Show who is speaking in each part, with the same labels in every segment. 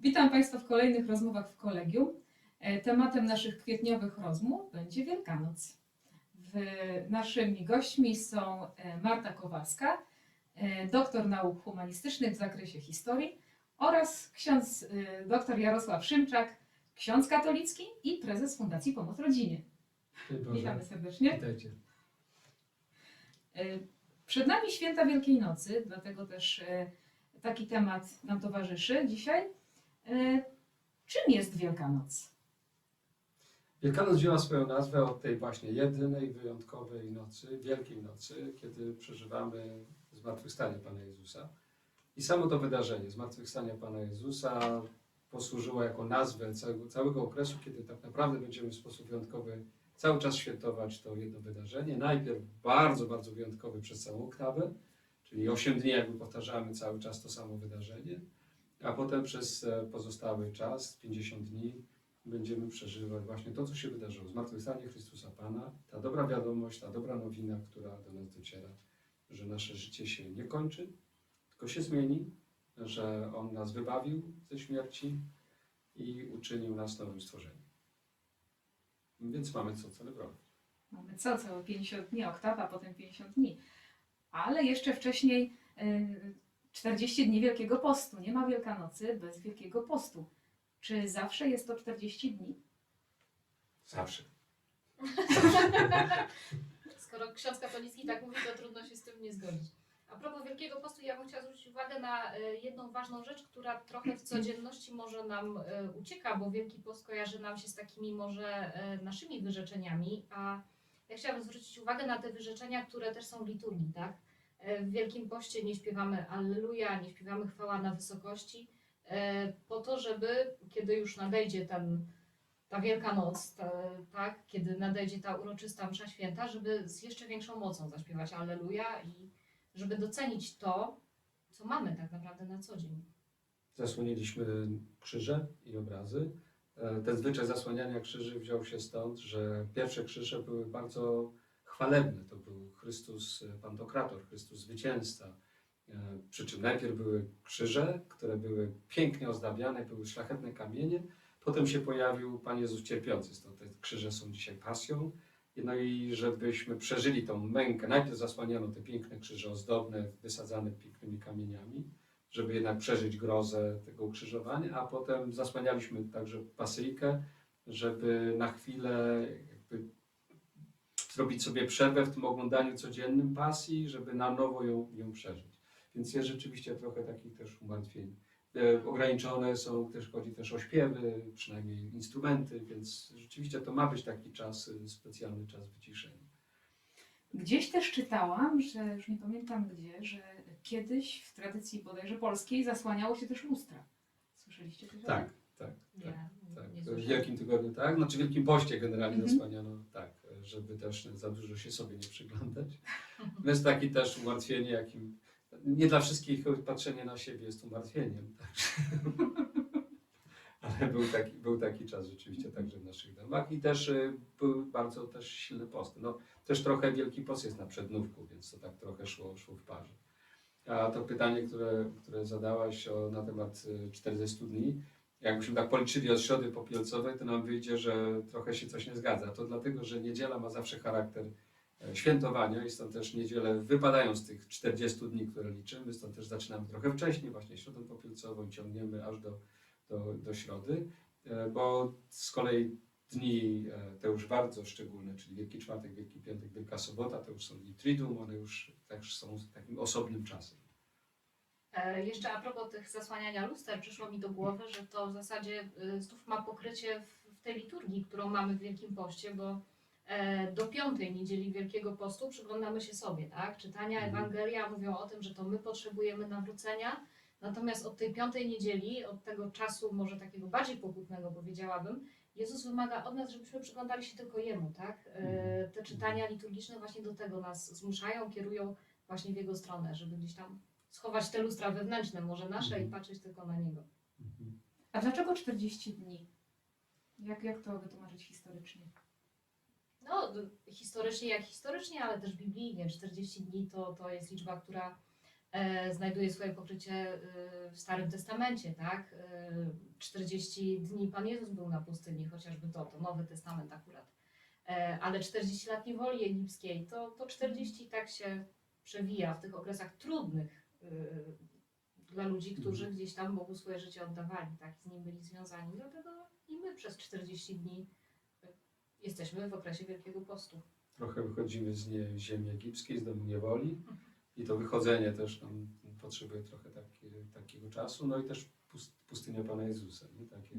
Speaker 1: Witam Państwa w kolejnych rozmowach w kolegium. E, Tematem naszych kwietniowych rozmów będzie Wielkanoc. W- Naszymi gośćmi są e, Marta Kowalska, e, doktor nauk humanistycznych w zakresie historii oraz ksiądz dr Jarosław Szymczak, ksiądz katolicki i prezes Fundacji Pomoc Rodzinie. Witamy serdecznie.
Speaker 2: Witajcie.
Speaker 1: Przed nami święta Wielkiej Nocy, dlatego też taki temat nam towarzyszy dzisiaj. E, Czym jest Wielkanoc?
Speaker 2: Wielkanoc wzięła swoją nazwę od tej właśnie jedynej, wyjątkowej nocy, Wielkiej Nocy, kiedy przeżywamy zmartwychwstanie Pana Jezusa. I samo to wydarzenie, zmartwychwstania Pana Jezusa, posłużyło jako nazwę całego, całego okresu, kiedy tak naprawdę będziemy w sposób wyjątkowy cały czas świętować to jedno wydarzenie. Najpierw bardzo, bardzo wyjątkowy przez całą oktawę, czyli 8 dni jakby powtarzamy cały czas to samo wydarzenie, a potem przez e, pozostały czas, 50 dni, będziemy przeżywać właśnie to, co się wydarzyło. Zmartwychwstanie Chrystusa Pana, ta dobra wiadomość, ta dobra nowina, która do nas dociera, że nasze życie się nie kończy, tylko się zmieni, że On nas wybawił ze śmierci i uczynił nas nowym stworzeniem. Więc mamy co celebrować.
Speaker 1: Mamy co, całe 50 dni, oktawa, potem 50 dni. Ale jeszcze wcześniej e, 40 dni Wielkiego Postu. Nie ma Wielkanocy bez Wielkiego Postu. Czy zawsze jest to 40 dni?
Speaker 2: Zawsze.
Speaker 3: Skoro ksiądz katolicki tak mówi, to trudno się z tym nie zgodzić. A propos Wielkiego Postu, ja bym chciała zwrócić uwagę na e, jedną ważną rzecz, która trochę w codzienności może nam e, ucieka, bo Wielki Post kojarzy nam się z takimi może e, naszymi wyrzeczeniami, a ja chciałabym zwrócić uwagę na te wyrzeczenia, które też są w liturgii, tak? E, W Wielkim Poście nie śpiewamy Alleluja, nie śpiewamy chwała na wysokości, e, po to, żeby kiedy już nadejdzie ten ta Wielka Noc, ta, tak, kiedy nadejdzie ta uroczysta msza święta, żeby z jeszcze większą mocą zaśpiewać Alleluja i żeby docenić to, co mamy tak naprawdę na co dzień.
Speaker 2: Zasłoniliśmy krzyże i obrazy. E, Ten zwyczaj zasłaniania krzyży wziął się stąd, że pierwsze krzyże były bardzo chwalebne. To był Chrystus e, Pantokrator, Chrystus Zwycięzca. E, Przy czym najpierw były krzyże, które były pięknie ozdabiane, były szlachetne kamienie. Potem się pojawił Pan Jezus cierpiący. Stąd te krzyże są dzisiaj pasją. No i żebyśmy przeżyli tą mękę, najpierw zasłaniano te piękne krzyże ozdobne, wysadzane pięknymi kamieniami żeby jednak przeżyć grozę tego ukrzyżowania, a potem zasłanialiśmy także pasyjkę, żeby na chwilę zrobić sobie przerwę w tym oglądaniu codziennym pasji, żeby na nowo ją, ją przeżyć. Więc jest rzeczywiście trochę takich też umartwień. E, Ograniczone są, też chodzi też o śpiewy, przynajmniej instrumenty, więc rzeczywiście to ma być taki czas, y, specjalny czas wyciszenia.
Speaker 1: Gdzieś też czytałam, że już nie pamiętam gdzie, że kiedyś w tradycji bodajże polskiej zasłaniało się też lustra. Słyszeliście coś o tym?
Speaker 2: Tak, tak.
Speaker 3: Nie,
Speaker 2: Tak,
Speaker 3: nie
Speaker 2: w
Speaker 3: słyszałam.
Speaker 2: Wielkim Tygodniu, tak? Znaczy w Wielkim Poście generalnie
Speaker 1: Mhm.
Speaker 2: zasłaniano, tak, żeby też za dużo się sobie nie przyglądać. Więc taki też umartwienie, jakim nie dla wszystkich patrzenie na siebie jest umartwieniem. Także. Ale był taki, był taki czas rzeczywiście także w naszych domach i też y, były bardzo też silne posty. No, też trochę Wielki Post jest na przednówku, więc to tak trochę szło, szło w parze. A to pytanie, które, które zadałaś o, na temat y, 40 dni, jakbyśmy tak policzyli od środy popielcowej, to nam wyjdzie, że trochę się coś nie zgadza. To dlatego, że niedziela ma zawsze charakter e, świętowania i stąd też niedziele wypadają z tych 40 dni, które liczymy, stąd też zaczynamy trochę wcześniej, właśnie środę popielcową ciągniemy aż do, do, do środy, e, bo z kolei dni e, te już bardzo szczególne, czyli Wielki Czwartek, Wielki Piątek, Wielka Sobota, to już są dni Triduum, one już też są takim osobnym czasem.
Speaker 3: E, Jeszcze a propos tych zasłaniania luster, przyszło mi do głowy, że to w zasadzie y, znów ma pokrycie w, tej liturgii, którą mamy w Wielkim Poście, bo e, do piątej niedzieli Wielkiego Postu przyglądamy się sobie, tak? Czytania
Speaker 2: Mhm.
Speaker 3: Ewangelia mówią o tym, że to my potrzebujemy nawrócenia, natomiast od tej piątej niedzieli, od tego czasu może takiego bardziej pokutnego powiedziałabym, Jezus wymaga od nas, żebyśmy przyglądali się tylko Jemu, tak? E, Te czytania liturgiczne właśnie do tego nas zmuszają, kierują właśnie w Jego stronę, żeby gdzieś tam schować te lustra wewnętrzne, może nasze,
Speaker 2: Mhm.
Speaker 3: i patrzeć tylko na Niego.
Speaker 2: Mhm.
Speaker 1: A dlaczego 40 dni? Jak, jak to wytłumaczyć historycznie?
Speaker 3: No, historycznie jak historycznie, ale też biblijnie. 40 dni to, to jest liczba, która e, znajduje swoje pokrycie e, w Starym Testamencie, tak? E, 40 dni Pan Jezus był na pustyni, chociażby to, to Nowy Testament akurat. E, ale 40 lat niewoli egipskiej, to, to 40 tak się przewija w tych okresach trudnych dla ludzi, którzy gdzieś tam Bogu swoje życie oddawali, tak? Z nim byli związani. Dlatego i my przez 40 dni e, jesteśmy w okresie Wielkiego Postu.
Speaker 2: Trochę wychodzimy z nie, ziemi egipskiej, z domu niewoli i to wychodzenie też nam potrzebuje trochę taki, takiego czasu. No i też pust- pustynia Pana Jezusa. Nie? Takie,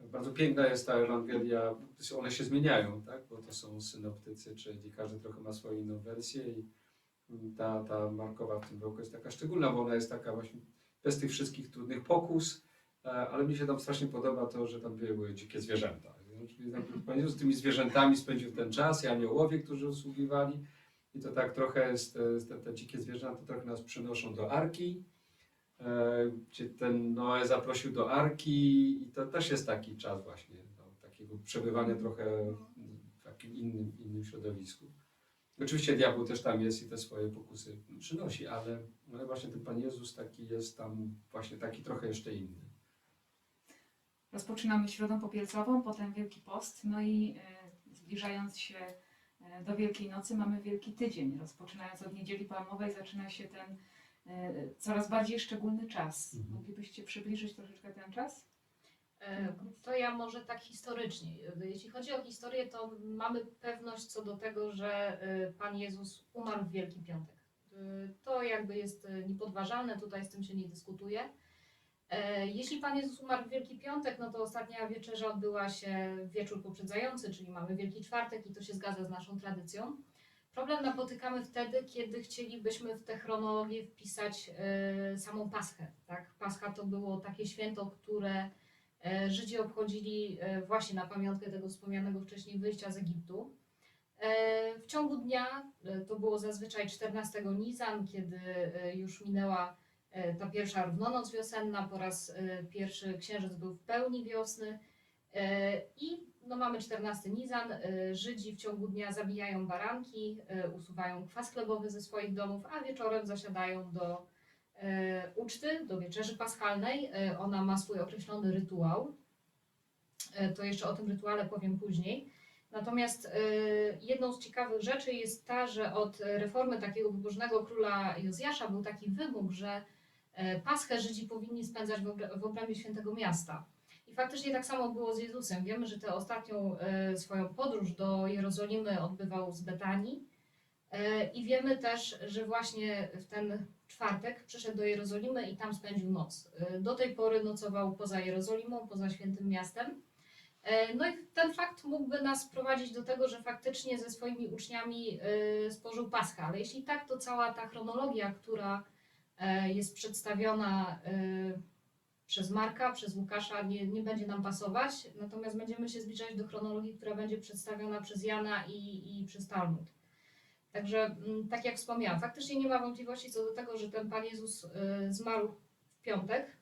Speaker 2: bardzo piękna jest ta Ewangelia, one się zmieniają, tak? bo to są synoptycy, czyli każdy trochę ma swoją inną wersję i ta, ta Markowa w tym roku jest taka szczególna, bo ona jest taka właśnie bez tych wszystkich trudnych pokus, e, ale mi się tam strasznie podoba to, że tam były dzikie zwierzęta. Czyli tam Pan Jezus z tymi zwierzętami spędził ten czas i aniołowie, którzy usługiwali i to tak trochę jest, jest te, te dzikie zwierzęta trochę nas przynoszą do Arki, e, gdzie ten Noe zaprosił do Arki i to też jest taki czas właśnie no, takiego przebywania trochę w takim innym, innym środowisku. Oczywiście diabeł też tam jest i te swoje pokusy przynosi, ale, ale właśnie ten Pan Jezus taki jest tam właśnie taki trochę jeszcze inny.
Speaker 1: Rozpoczynamy Środą Popielcową, potem Wielki Post, no i e, zbliżając się e, do Wielkiej Nocy mamy Wielki Tydzień. Rozpoczynając od Niedzieli Palmowej zaczyna się ten e, coraz bardziej szczególny czas.
Speaker 2: Mhm.
Speaker 1: Moglibyście przybliżyć troszeczkę ten czas?
Speaker 3: E, To ja może tak historycznie. Jeśli chodzi o historię, to mamy pewność co do tego, że e, Pan Jezus umarł w Wielki Piątek. E, To jakby jest e, niepodważalne, tutaj z tym się nie dyskutuje. E, Jeśli Pan Jezus umarł w Wielki Piątek, no to ostatnia wieczerza odbyła się wieczór poprzedzający, czyli mamy Wielki Czwartek i to się zgadza z naszą tradycją. Problem napotykamy wtedy, kiedy chcielibyśmy w tę chronologię wpisać e, samą Paschę. Tak? Pascha to było takie święto, które E, Żydzi obchodzili e, właśnie na pamiątkę tego wspomnianego wcześniej wyjścia z Egiptu. E, W ciągu dnia, e, to było zazwyczaj 14 Nizan, kiedy e, już minęła e, ta pierwsza równonoc wiosenna, po raz e, pierwszy księżyc był w pełni wiosny E, i no mamy 14 Nizan, e, Żydzi w ciągu dnia zabijają baranki, e, usuwają kwas chlebowy ze swoich domów, a wieczorem zasiadają do e, uczty, do wieczerzy paschalnej. E, ona ma swój określony rytuał. E, to jeszcze o tym rytuale powiem później. Natomiast e, jedną z ciekawych rzeczy jest ta, że od reformy takiego pobożnego króla Jozjasza był taki wymóg, że e, Paschę Żydzi powinni spędzać w obr- w obrębie świętego miasta. I faktycznie tak samo było z Jezusem. Wiemy, że tę ostatnią e, swoją podróż do Jerozolimy odbywał z Betanii. E, I wiemy też, że właśnie w ten czwartek przyszedł do Jerozolimy i tam spędził noc. E, Do tej pory nocował poza Jerozolimą, poza świętym miastem. E, No i ten fakt mógłby nas prowadzić do tego, że faktycznie ze swoimi uczniami e, spożył Paschę, ale jeśli tak, to cała ta chronologia, która jest przedstawiona przez Marka, przez Łukasza, nie, nie będzie nam pasować, natomiast będziemy się zbliżać do chronologii, która będzie przedstawiona przez Jana i, i przez Talmud. Także, mm, tak jak wspomniałam, faktycznie nie ma wątpliwości co do tego, że ten Pan Jezus y, zmarł w piątek.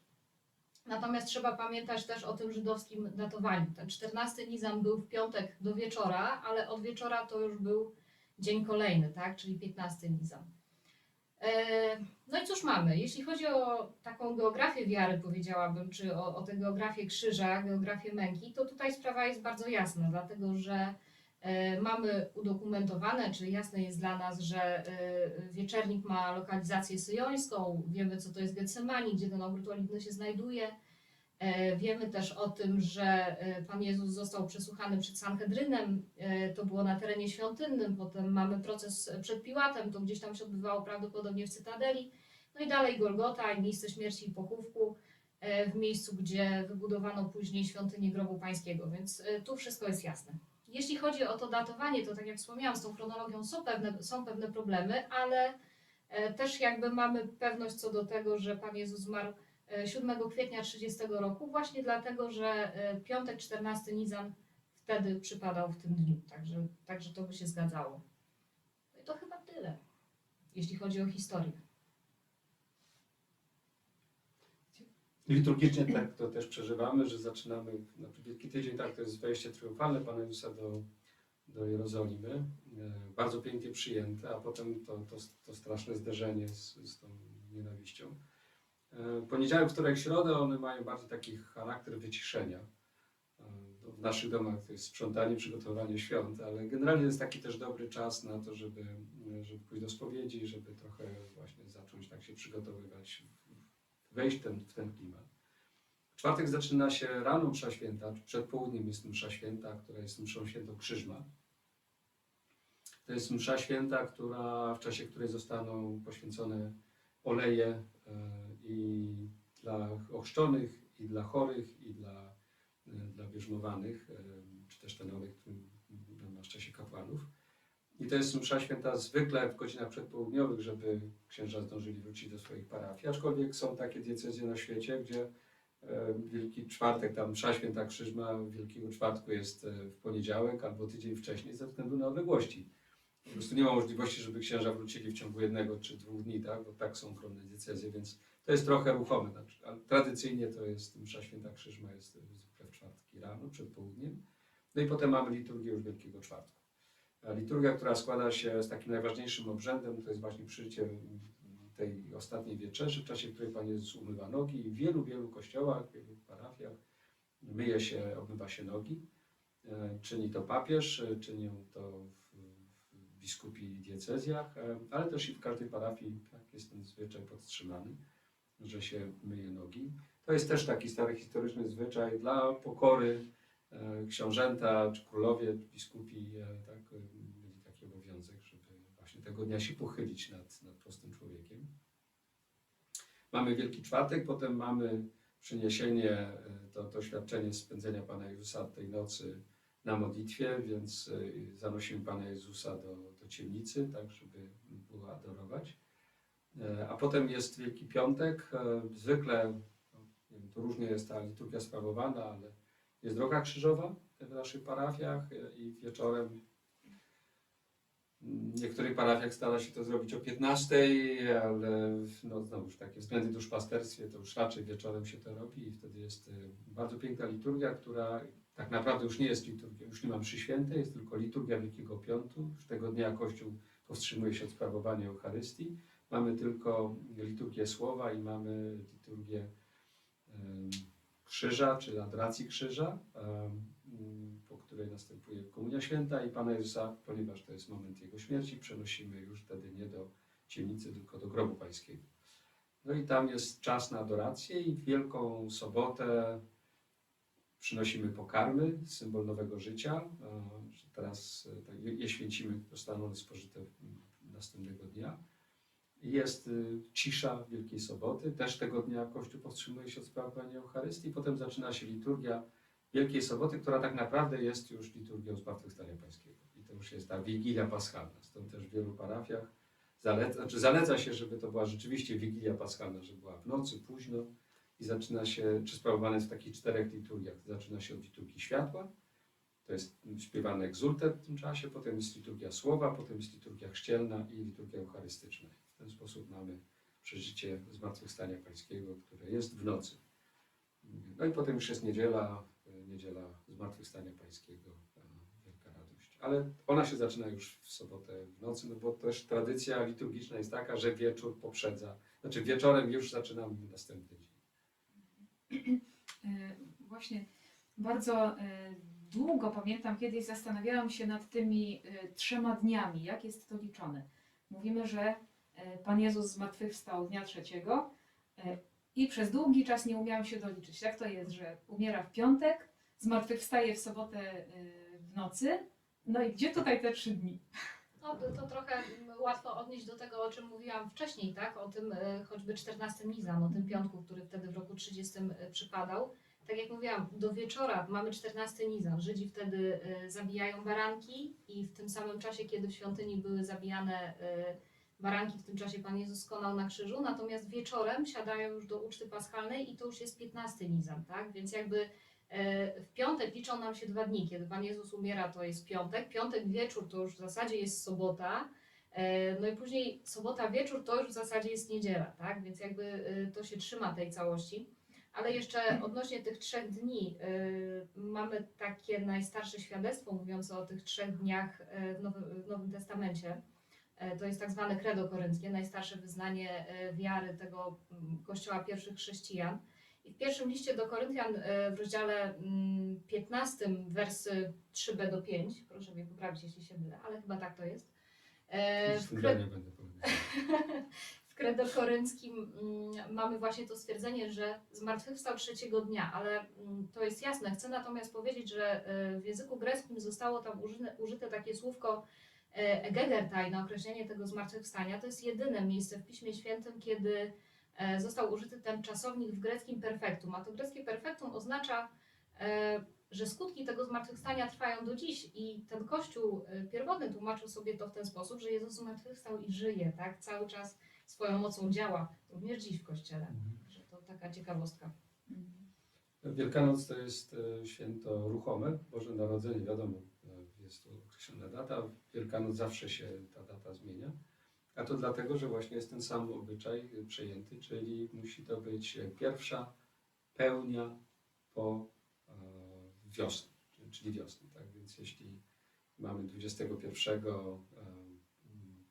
Speaker 3: Natomiast trzeba pamiętać też o tym żydowskim datowaniu. Ten 14 Nizan był w piątek do wieczora, ale od wieczora to już był dzień kolejny, tak? czyli 15 Nizan. E, No i cóż mamy? Jeśli chodzi o taką geografię wiary, powiedziałabym, czy o, o tę geografię krzyża, geografię męki, to tutaj sprawa jest bardzo jasna, dlatego że mamy udokumentowane, czy jasne jest dla nas, że e, wieczernik ma lokalizację syjońską, wiemy co to jest Getsemani, gdzie ten ogród oliwny się znajduje. E, Wiemy też o tym, że e, Pan Jezus został przesłuchany przed Sanhedrynem, e, to było na terenie świątynnym, potem mamy proces przed Piłatem, to gdzieś tam się odbywało prawdopodobnie w Cytadeli, no i dalej Golgota i miejsce śmierci i pochówku e, w miejscu, gdzie wybudowano później świątynię grobu pańskiego, więc e, tu wszystko jest jasne. Jeśli chodzi o to datowanie, to tak jak wspomniałam, z tą chronologią są pewne, są pewne problemy, ale e, też jakby mamy pewność co do tego, że Pan Jezus zmarł e, 7 kwietnia 30 roku, właśnie dlatego, że e, piątek 14 Nizan wtedy przypadał w tym dniu, także, także to by się zgadzało. No i to chyba tyle, jeśli chodzi o historię.
Speaker 2: Liturgicznie tak to też przeżywamy, że zaczynamy, znaczy Wielki Tydzień, tak, to jest wejście triumfalne Pana Jezusa do, do Jerozolimy. E, Bardzo pięknie przyjęte, a potem to, to, to straszne zderzenie z, z tą nienawiścią. E, Poniedziałek, wtorek, środę one mają bardziej taki charakter wyciszenia. E, no, W naszych domach to jest sprzątanie, przygotowanie świąt, ale generalnie jest taki też dobry czas na to, żeby, żeby pójść do spowiedzi, żeby trochę właśnie zacząć tak się przygotowywać, wejść ten, w ten klimat. W czwartek zaczyna się rano msza święta, przed południem jest msza święta, która jest mszą świętą Krzyżma. To jest msza święta, która, w czasie której zostaną poświęcone oleje e, i dla ochrzczonych, i dla chorych, i dla, e, dla bierzmowanych, e, czy też ten olej, który namaszcza się kapłanów. I to jest msza święta zwykle w godzinach przedpołudniowych, żeby księża zdążyli wrócić do swoich parafii, aczkolwiek są takie diecezje na świecie, gdzie e, Wielki Czwartek, tam msza święta Krzyżma Wielkiego Czwartku jest e, w poniedziałek albo tydzień wcześniej ze względu na odległości. Po prostu nie ma możliwości, żeby księża wrócili w ciągu jednego czy dwóch dni, tak? bo tak są chronione diecezje, więc to jest trochę ruchome. Znaczy, tradycyjnie to jest msza święta Krzyżma jest zwykle w czwartki rano, przed południem. No i potem mamy liturgię już Wielkiego Czwartku. Liturgia, która składa się z takim najważniejszym obrzędem, to jest właśnie przyjście tej ostatniej wieczerzy, w czasie której Pan Jezus umywa nogi i w wielu, wielu kościołach, wielu parafiach myje się, obmywa się nogi. E, Czyni to papież, e, czynią to biskupi diecezjach, e, ale też i w każdej parafii tak jest ten zwyczaj podtrzymany, że się myje nogi. To jest też taki stary historyczny zwyczaj dla pokory książęta, czy królowie, biskupi, e, tak, e, mieli taki obowiązek, żeby właśnie tego dnia się pochylić nad, nad prostym człowiekiem. Mamy Wielki Czwartek, potem mamy przyniesienie, e, to, to świadczenie spędzenia Pana Jezusa tej nocy na modlitwie, więc e, zanosimy Pana Jezusa do, do ciemnicy, tak, żeby było adorować. E, A potem jest Wielki Piątek. E, Zwykle, no, nie wiem, to różnie jest ta liturgia sprawowana, ale jest droga krzyżowa w naszych parafiach e, i wieczorem w niektórych parafiach stara się to zrobić o 15, ale no znowuż takie względy duszpasterstwie to już raczej wieczorem się to robi i wtedy jest e, bardzo piękna liturgia, która tak naprawdę już nie jest liturgią, już nie ma mszy świętej, jest tylko liturgia Wielkiego Piątu. Już tego dnia Kościół powstrzymuje się od sprawowania Eucharystii. Mamy tylko liturgię słowa i mamy liturgię krzyża, czy adoracji krzyża, em, po której następuje Komunia Święta i Pana Jezusa, ponieważ to jest moment Jego śmierci, przenosimy już wtedy nie do ciemnicy, tylko do grobu pańskiego. No i tam jest czas na adorację i w Wielką Sobotę przynosimy pokarmy, symbol nowego życia. e, Teraz e, tak, je święcimy, zostaną spożyte mm, następnego dnia. Jest y, cisza Wielkiej Soboty. Też tego dnia Kościół powstrzymuje się od sprawowania Eucharystii. Potem zaczyna się liturgia Wielkiej Soboty, która tak naprawdę jest już liturgią Zmartwychwstania Pańskiego. I to już jest ta Wigilia Paschalna. Stąd też w wielu parafiach zaleca, znaczy zaleca się, żeby to była rzeczywiście Wigilia Paschalna, żeby była w nocy, późno i zaczyna się, czy sprawowane jest w takich czterech liturgiach. Zaczyna się od liturgii światła, to jest śpiewany egzultet w tym czasie, potem jest liturgia słowa, potem jest liturgia chrzcielna i liturgia eucharystyczna. W ten sposób mamy przeżycie Zmartwychwstania Pańskiego, które jest w nocy. No i potem już jest niedziela, niedziela Zmartwychwstania Pańskiego, wielka radość. Ale ona się zaczyna już w sobotę w nocy, no bo też tradycja liturgiczna jest taka, że wieczór poprzedza, znaczy wieczorem już zaczynamy następny dzień.
Speaker 1: E, Właśnie bardzo e, długo pamiętam, kiedyś zastanawiałam się nad tymi e, trzema dniami, jak jest to liczone. Mówimy, że Pan Jezus zmartwychwstał dnia trzeciego e, i przez długi czas nie umiałam się doliczyć. Jak to jest, że umiera w piątek, zmartwychwstaje w sobotę e, w nocy, no i gdzie tutaj te trzy dni?
Speaker 3: No, to, to trochę łatwo odnieść do tego, o czym mówiłam wcześniej, tak? O tym e, choćby 14 Nizan, o tym piątku, który wtedy w roku 30 e, przypadał. Tak jak mówiłam, do wieczora mamy 14 Nizan. Żydzi wtedy e, zabijają baranki i w tym samym czasie, kiedy w świątyni były zabijane e, baranki, w tym czasie Pan Jezus skonał na krzyżu, natomiast wieczorem siadają już do uczty paschalnej i to już jest 15 Nizan, tak? Więc jakby e, w piątek liczą nam się dwa dni. Kiedy Pan Jezus umiera, to jest piątek. Piątek wieczór to już w zasadzie jest sobota. E, No i później sobota wieczór to już w zasadzie jest niedziela, tak? Więc jakby e, to się trzyma tej całości. Ale jeszcze odnośnie tych trzech dni, mamy takie najstarsze świadectwo mówiące o tych trzech dniach w, Nowy, w Nowym Testamencie. E, To jest tak zwane credo korynckie, najstarsze wyznanie e, wiary tego mm, kościoła pierwszych chrześcijan. I w pierwszym liście do Koryntian e, w rozdziale mm, 15, wersy 3b do 5, proszę mnie poprawić, jeśli się mylę, ale chyba tak to jest. W, kre, w credo korynckim mm, mamy właśnie to stwierdzenie, że zmartwychwstał trzeciego dnia, ale mm, to jest jasne. Chcę natomiast powiedzieć, że w języku greckim zostało tam użyte, użyte takie słówko e, egegertai na określenie tego zmartwychwstania. To jest jedyne miejsce w Piśmie Świętym, kiedy e, został użyty ten czasownik w greckim perfektum. A to greckie perfektum oznacza, e, że skutki tego zmartwychwstania trwają do dziś i ten Kościół e, pierwotny tłumaczył sobie to w ten sposób, że Jezus zmartwychwstał i żyje, tak? Cały czas swoją mocą działa, również dziś w Kościele. Że to taka ciekawostka.
Speaker 2: Wielkanoc to jest e, święto ruchome, Boże Narodzenie, wiadomo, e, jest to określona data. W Wielkanoc zawsze się ta data zmienia. A to dlatego, że właśnie jest ten sam obyczaj przejęty, czyli musi to być pierwsza pełnia po e, wiosnę, czyli- wiosny. Tak więc jeśli mamy 21 e, mm,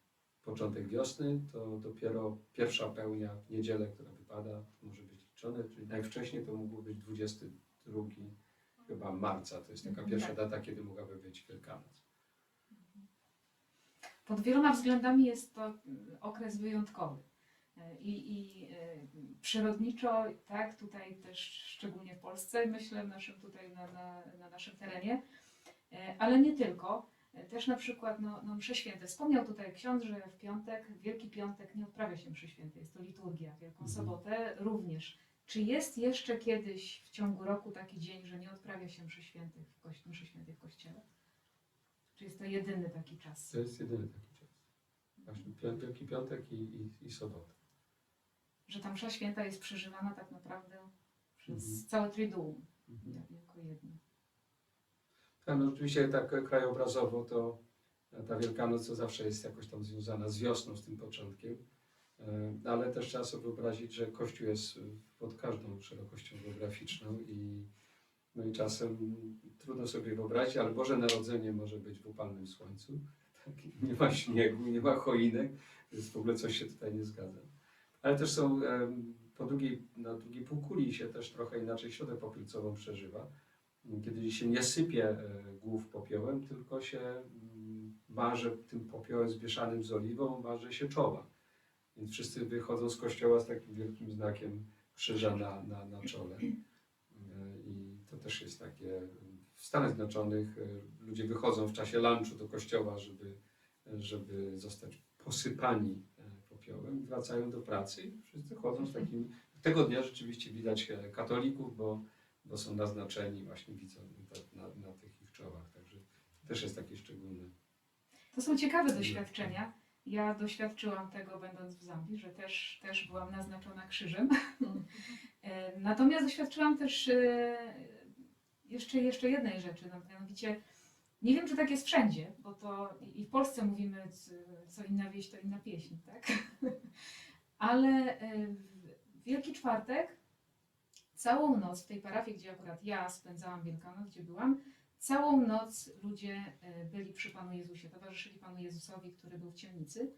Speaker 2: początek wiosny, to dopiero pierwsza pełnia w niedzielę, która wypada, może być liczone, czyli najwcześniej to mógł być 22 chyba marca. To jest taka
Speaker 1: Mhm,
Speaker 2: pierwsza
Speaker 1: tak.
Speaker 2: data, kiedy mogłaby być Wielkanoc.
Speaker 1: Pod wieloma względami jest to mm, okres wyjątkowy. E, I, i e, przyrodniczo, tak, tutaj też szczególnie w Polsce, myślę, naszym tutaj na, na, na naszym terenie, E, ale nie tylko. Też na przykład no, no msze święte. Wspomniał tutaj ksiądz, że w piątek, w Wielki Piątek nie odprawia się mszy świętej, jest to liturgia. Wielką
Speaker 2: Mhm.
Speaker 1: Sobotę również. Czy jest jeszcze kiedyś w ciągu roku taki dzień, że nie odprawia się mszy świętej w, kości, mszy świętej w kościele? Czy jest to jedyny taki czas?
Speaker 2: To jest jedyny taki czas. Właśnie Wielki Piątek i, i, i sobota.
Speaker 1: że ta msza święta jest przeżywana tak naprawdę przez
Speaker 2: Mhm.
Speaker 1: całe Triduum
Speaker 2: Mhm.
Speaker 1: jak- jako jedno.
Speaker 2: Tak, no oczywiście tak krajobrazowo to ta Wielkanoc to zawsze jest jakoś tam związana z wiosną, z tym początkiem. E, Ale też trzeba sobie wyobrazić, że Kościół jest pod każdą szerokością geograficzną i, no i czasem trudno sobie wyobrazić, ale Boże Narodzenie może być w upalnym słońcu. Tak? Nie ma śniegu, nie ma choinek, więc w ogóle coś się tutaj nie zgadza. Ale też są po drugiej, na drugiej półkuli się też trochę inaczej środę popielcową przeżywa kiedy się nie sypie e, głów popiołem, tylko się mm, maże tym popiołem zmieszanym z oliwą, maże się czoła. Więc wszyscy wychodzą z kościoła z takim wielkim znakiem krzyża na, na, na czole. Też jest takie. W Stanach Zjednoczonych e, ludzie wychodzą w czasie lunchu do kościoła, żeby, żeby zostać posypani e, popiołem, wracają do pracy i wszyscy chodzą z takim. Tego dnia rzeczywiście widać e, katolików, bo bo są naznaczeni właśnie widzą na, na, tych ich czołach. Także to też jest takie szczególne.
Speaker 1: To są ciekawe doświadczenia. Ja doświadczyłam tego będąc w Zambii, że też, też byłam naznaczona krzyżem. Natomiast doświadczyłam też jeszcze, jeszcze jednej rzeczy, no, mianowicie nie wiem, czy tak jest wszędzie, bo to i w Polsce mówimy, co inna wieś, to inna pieśń, tak? Ale e, Wielki Czwartek całą noc w tej parafii, gdzie akurat ja spędzałam Wielkanoc, gdzie byłam, całą noc ludzie e, byli przy Panu Jezusie, towarzyszyli Panu Jezusowi, który był w ciemnicy.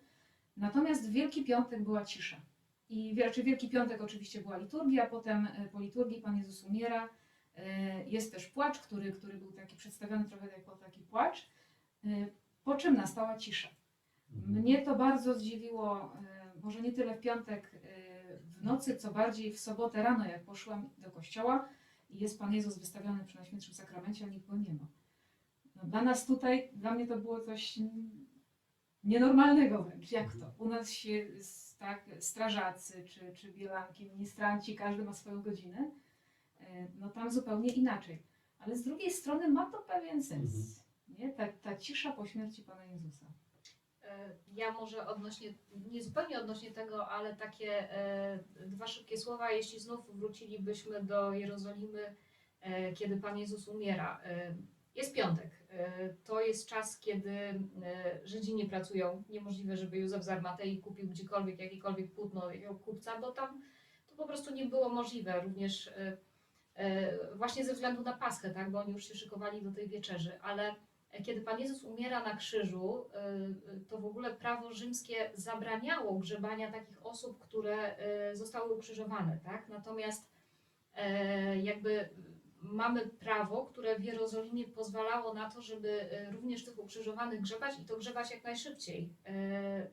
Speaker 1: Natomiast w Wielki Piątek była cisza. I znaczy Wielki Piątek oczywiście była liturgia, potem e, po liturgii Pan Jezus umiera. E, Jest też płacz, który, który był taki przedstawiony trochę jako taki płacz, e, po czym nastała cisza. Mnie to bardzo zdziwiło, e, może nie tyle w piątek w nocy, co bardziej w sobotę rano, jak poszłam do kościoła i jest Pan Jezus wystawiony przy Najświętszym Sakramencie, a nikt go nie ma. No, dla nas tutaj, dla mnie to było coś nienormalnego wręcz. Jak to? U nas się tak, strażacy czy, czy bielanki, ministranci, każdy ma swoją godzinę. E, No tam zupełnie inaczej. Ale z drugiej strony ma to pewien sens. Nie? Ta, ta cisza po śmierci Pana Jezusa.
Speaker 3: E, Ja może odnośnie, nie zupełnie odnośnie tego, ale takie e, dwa szybkie słowa, jeśli znów wrócilibyśmy do Jerozolimy, kiedy Pan Jezus umiera. Jest piątek. To jest czas, kiedy Żydzi nie pracują. Niemożliwe, żeby Józef z Armatei kupił gdziekolwiek jakikolwiek płótno jakiego kupca, bo tam to po prostu nie było możliwe, również właśnie ze względu na Paschę, tak, bo oni już się szykowali do tej wieczerzy, ale kiedy Pan Jezus umiera na krzyżu, e, e, to w ogóle prawo rzymskie zabraniało grzebania takich osób, które e, zostały ukrzyżowane, tak? Natomiast e, jakby mamy prawo, które w Jerozolimie pozwalało na to, żeby e, również tych ukrzyżowanych grzebać i to grzebać jak najszybciej. E,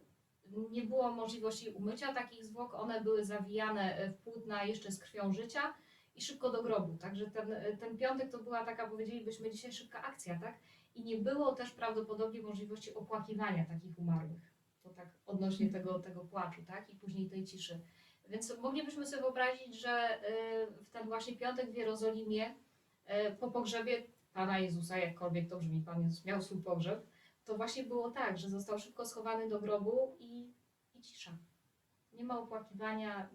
Speaker 3: Nie było możliwości umycia takich zwłok, one były zawijane e, w płótna jeszcze z krwią życia i szybko do grobu. Także ten, ten piątek to była taka, powiedzielibyśmy dzisiaj, szybka akcja, tak? I nie było też prawdopodobnie możliwości opłakiwania takich umarłych. To tak odnośnie tego, tego płaczu, tak? I później tej ciszy. Więc moglibyśmy sobie wyobrazić, że y, w ten właśnie piątek w Jerozolimie y, po pogrzebie Pana Jezusa, jakkolwiek to brzmi, Pan Jezus miał swój pogrzeb, to właśnie było tak, że został szybko schowany do grobu i, i cisza. Nie ma opłakiwania,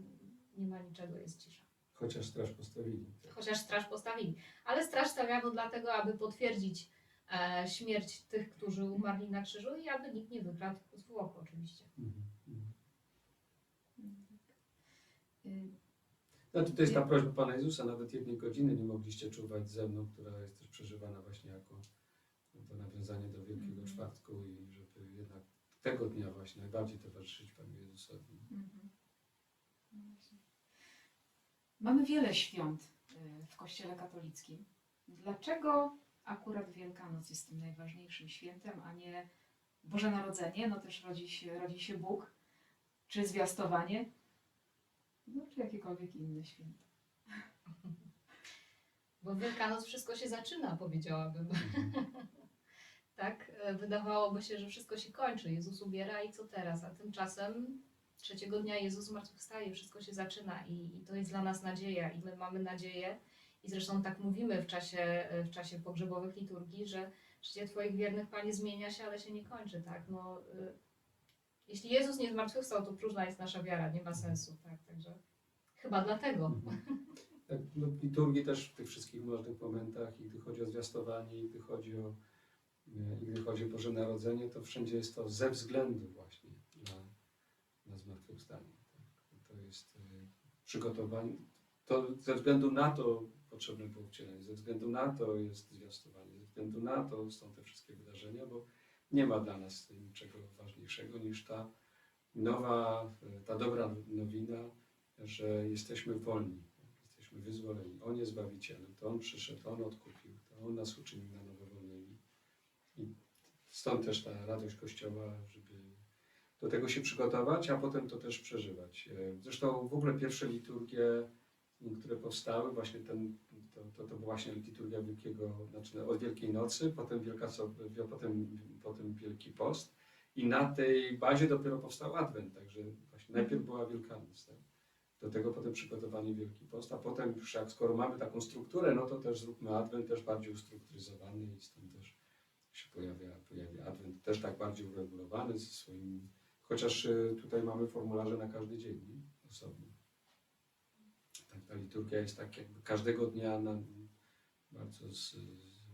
Speaker 3: nie ma niczego, jest cisza.
Speaker 2: Chociaż straż postawili.
Speaker 3: Chociaż straż postawili. Ale straż stawiano dlatego, aby potwierdzić e, śmierć tych, którzy umarli na krzyżu i aby nikt nie wykradł zwłok oczywiście.
Speaker 2: Mhm, mhm.
Speaker 1: Y,
Speaker 2: No to jest ta prośba Pana Jezusa, nawet jednej godziny nie mogliście czuwać ze mną, która jest też przeżywana właśnie jako to nawiązanie do Wielkiego
Speaker 1: Mhm.
Speaker 2: Czwartku i żeby jednak tego dnia właśnie najbardziej towarzyszyć Panu Jezusowi.
Speaker 1: Mhm. No właśnie. Mamy wiele świąt y, w Kościele katolickim. Dlaczego akurat Wielkanoc jest tym najważniejszym świętem, a nie Boże Narodzenie? No też rodzi się, rodzi się Bóg, czy zwiastowanie, no czy jakiekolwiek inne święto.
Speaker 3: Bo Wielkanoc wszystko się zaczyna, powiedziałabym.
Speaker 2: Mhm.
Speaker 3: tak, e, wydawałoby się, że wszystko się kończy. Jezus umiera i co teraz? A tymczasem trzeciego dnia Jezus zmartwychwstaje, wszystko się zaczyna i, i to jest dla nas nadzieja i my mamy nadzieję i zresztą tak mówimy w czasie, e, w czasie pogrzebowych liturgii, że życie Twoich wiernych, Panie, zmienia się, ale się nie kończy, tak? No, y, jeśli Jezus nie zmartwychwstał, to próżna jest nasza wiara, nie ma sensu, tak? Także chyba dlatego.
Speaker 2: Tak, no, liturgii też w tych wszystkich ważnych momentach, i gdy chodzi o zwiastowanie, i gdy chodzi o, e, i gdy chodzi o Boże Narodzenie, to wszędzie jest to ze względu właśnie na, na zmartwychwstanie. Tak? To jest e, przygotowanie, to ze względu na to potrzebne było wcielenie, ze względu na to jest zwiastowanie, ze względu na to są te wszystkie wydarzenia, bo nie ma dla nas niczego ważniejszego niż ta nowa, e, ta dobra nowina, że jesteśmy wolni, jesteśmy wyzwoleni. On jest Zbawicielem, to On przyszedł, On odkupił, to On nas uczynił na nowo wolnymi. I stąd też ta radość Kościoła, żeby do tego się przygotować, a potem to też przeżywać. E, Zresztą w ogóle pierwsze liturgie, które powstały, właśnie ten, to, to, to właśnie liturgia Wielkiego, znaczy od Wielkiej Nocy, potem, Wielka, potem, potem Wielki Post i na tej bazie dopiero powstał Adwent, także właśnie najpierw była Wielkanoc. Tak? Do tego potem przygotowanie Wielki Post, a potem już jak skoro mamy taką strukturę, no to też zróbmy Adwent też bardziej ustrukturyzowany i stąd też się pojawia, pojawia Adwent też tak bardziej uregulowany ze swoimi, chociaż y, tutaj mamy formularze na każdy dzień, nie? osobno. Tak, ta liturgia jest tak jakby każdego dnia na, bardzo z, z,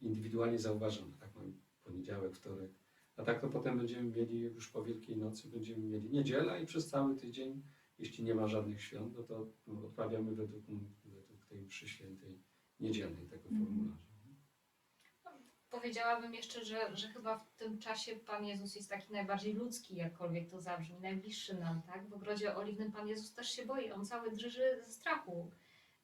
Speaker 2: indywidualnie zauważona. Tak mamy poniedziałek, wtorek, a tak to potem będziemy mieli już po Wielkiej Nocy, będziemy mieli niedziela i przez cały tydzień jeśli nie ma żadnych świąt, no to odprawiamy według, według tej mszy świętej niedzielnej tego
Speaker 1: Mhm.
Speaker 2: formularza.
Speaker 3: Powiedziałabym jeszcze, że, że chyba w tym czasie Pan Jezus jest taki najbardziej ludzki, jakkolwiek to zabrzmi, najbliższy nam, tak? W ogrodzie oliwnym Pan Jezus też się boi, on cały drży ze strachu.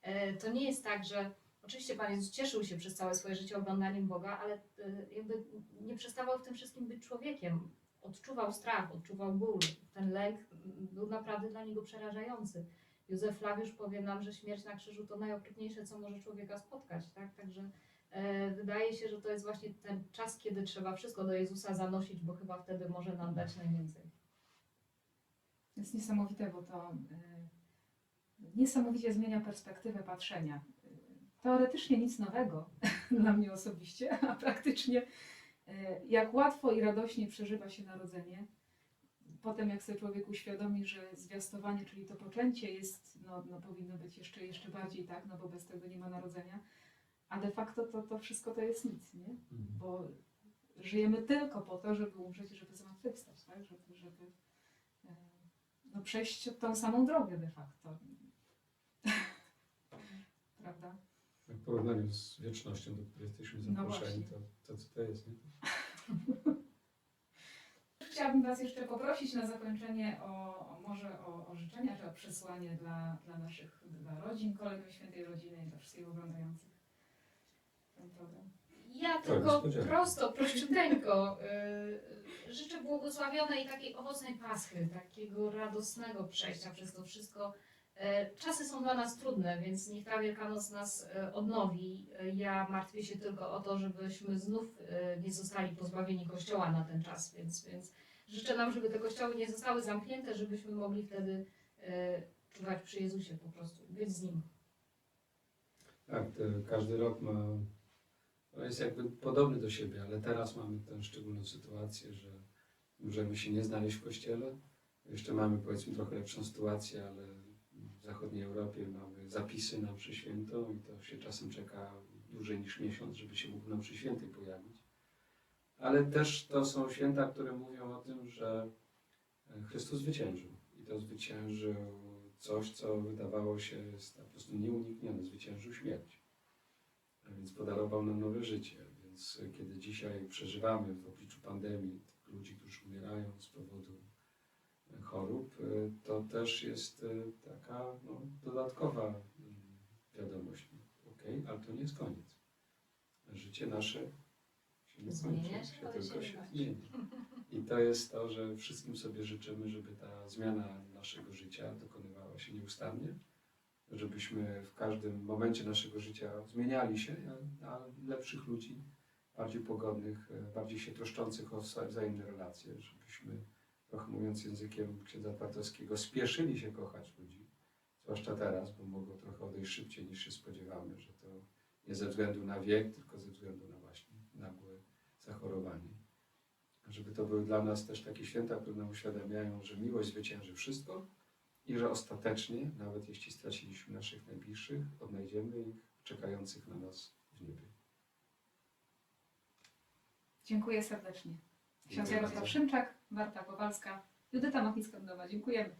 Speaker 3: E, To nie jest tak, że oczywiście Pan Jezus cieszył się przez całe swoje życie oglądaniem Boga, ale e, jakby nie przestawał w tym wszystkim być człowiekiem. Odczuwał strach, odczuwał ból. Ten lęk był naprawdę dla niego przerażający. Józef Flawiusz powie nam, że śmierć na krzyżu to najokropniejsze, co może człowieka spotkać, tak? Także Wydaje się, że to jest właśnie ten czas, kiedy trzeba wszystko do Jezusa zanosić, bo chyba wtedy może nam dać najwięcej.
Speaker 1: Jest niesamowite, bo to y, niesamowicie zmienia perspektywę patrzenia. Teoretycznie nic nowego dla mnie osobiście, a praktycznie y, jak łatwo i radośnie przeżywa się narodzenie. Potem jak sobie człowiek uświadomi, że zwiastowanie, czyli to poczęcie jest, no, no powinno być jeszcze, jeszcze bardziej tak, no bo bez tego nie ma narodzenia a de facto to, to wszystko to jest nic, nie? Mhm. Bo żyjemy tylko po to, żeby umrzeć, i żeby zmartwychwstać, tak? Żeby, żeby e, no, przejść tą samą drogę de facto. Prawda?
Speaker 2: Tak w porównaniu z wiecznością, do której jesteśmy
Speaker 1: no
Speaker 2: zaproszeni,
Speaker 1: no
Speaker 2: to, to co to jest, nie?
Speaker 1: Chciałabym Was jeszcze poprosić na zakończenie o, o może o, o, życzenia, czy o przesłanie dla, dla naszych, dla rodzin, kolegów Świętej Rodziny i dla wszystkich oglądających ten program.
Speaker 3: Ja
Speaker 2: To
Speaker 3: tylko
Speaker 2: niespodzianka.
Speaker 3: prosto, prościuteńko y, życzę błogosławionej takiej owocnej paschy, takiego radosnego przejścia przez to wszystko. E, Czasy są dla nas trudne, więc niech ta Wielkanoc nas e, odnowi. E, Ja martwię się tylko o to, żebyśmy znów e, nie zostali pozbawieni Kościoła na ten czas, więc, więc życzę nam, żeby te kościoły nie zostały zamknięte, żebyśmy mogli wtedy e, czuwać przy Jezusie po prostu, być z Nim.
Speaker 2: Tak, każdy rok ma, no jest jakby podobny do siebie, ale teraz mamy tę szczególną sytuację, że możemy się nie znaleźć w kościele. Jeszcze mamy powiedzmy trochę lepszą sytuację, ale w zachodniej Europie mamy zapisy na świętą i to się czasem czeka dłużej niż miesiąc, żeby się mógł na mszy pojawić. Ale też to są święta, które mówią o tym, że Chrystus zwyciężył. I to zwyciężył coś, co wydawało się jest po prostu nieuniknione. Zwyciężył śmierć. Więc podarował nam nowe życie. Więc kiedy dzisiaj przeżywamy w obliczu pandemii ludzi, którzy umierają z powodu chorób, y, to też jest taka no, dodatkowa wiadomość. Okej, ale to nie jest koniec. Życie nasze się nie kończy,
Speaker 3: się,
Speaker 2: tylko
Speaker 3: się
Speaker 2: zmienia. I to jest to, że wszystkim sobie życzymy, żeby ta zmiana naszego życia dokonywała się nieustannie, żebyśmy w każdym momencie naszego życia zmieniali się na, lepszych ludzi, bardziej pogodnych, e, bardziej się troszczących o wza- wzajemne relacje, żebyśmy, trochę mówiąc językiem księdza Twardowskiego, spieszyli się kochać ludzi, zwłaszcza teraz, bo mogą trochę odejść szybciej niż się spodziewamy, że to nie ze względu na wiek, tylko ze względu na właśnie nagłe zachorowanie. Żeby to były dla nas też takie święta, które nam uświadamiają, że miłość zwycięży wszystko i że ostatecznie, nawet jeśli straciliśmy naszych najbliższych, odnajdziemy ich czekających na nas w niebie.
Speaker 1: Dziękuję serdecznie. Ksiądz
Speaker 2: Dziękuję
Speaker 1: Jarosław
Speaker 2: bardzo.
Speaker 1: Szymczak, Marta Kowalska, Judyta Machnicka-Mdowa. Dziękujemy.